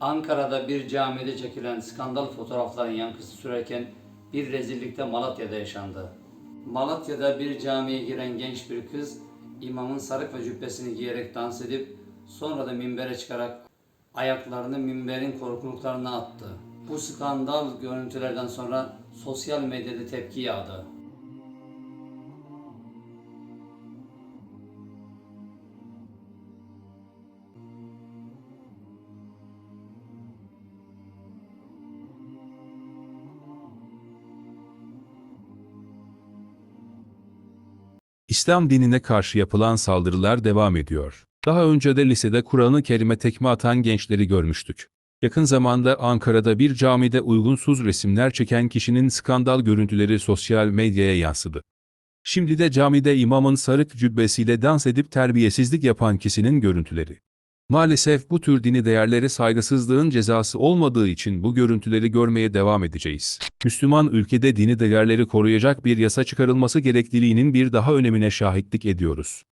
Ankara'da bir camide çekilen skandal fotoğrafların yankısı sürerken bir rezillikte Malatya'da yaşandı. Malatya'da bir camiye giren genç bir kız imamın sarık ve cübbesini giyerek dans edip sonra da minbere çıkarak ayaklarını minberin korkuluklarına attı. Bu skandal görüntülerden sonra sosyal medyada tepki yağdı. İslam dinine karşı yapılan saldırılar devam ediyor. Daha önce de lisede Kur'an-ı Kerim'e tekme atan gençleri görmüştük. Yakın zamanda Ankara'da bir camide uygunsuz resimler çeken kişinin skandal görüntüleri sosyal medyaya yansıdı. Şimdi de camide imamın sarık cübbesiyle dans edip terbiyesizlik yapan kişinin görüntüleri. Maalesef bu tür dini değerlere saygısızlığın cezası olmadığı için bu görüntüleri görmeye devam edeceğiz. Müslüman ülkede dini değerleri koruyacak bir yasa çıkarılması gerekliliğinin bir daha önemine şahitlik ediyoruz.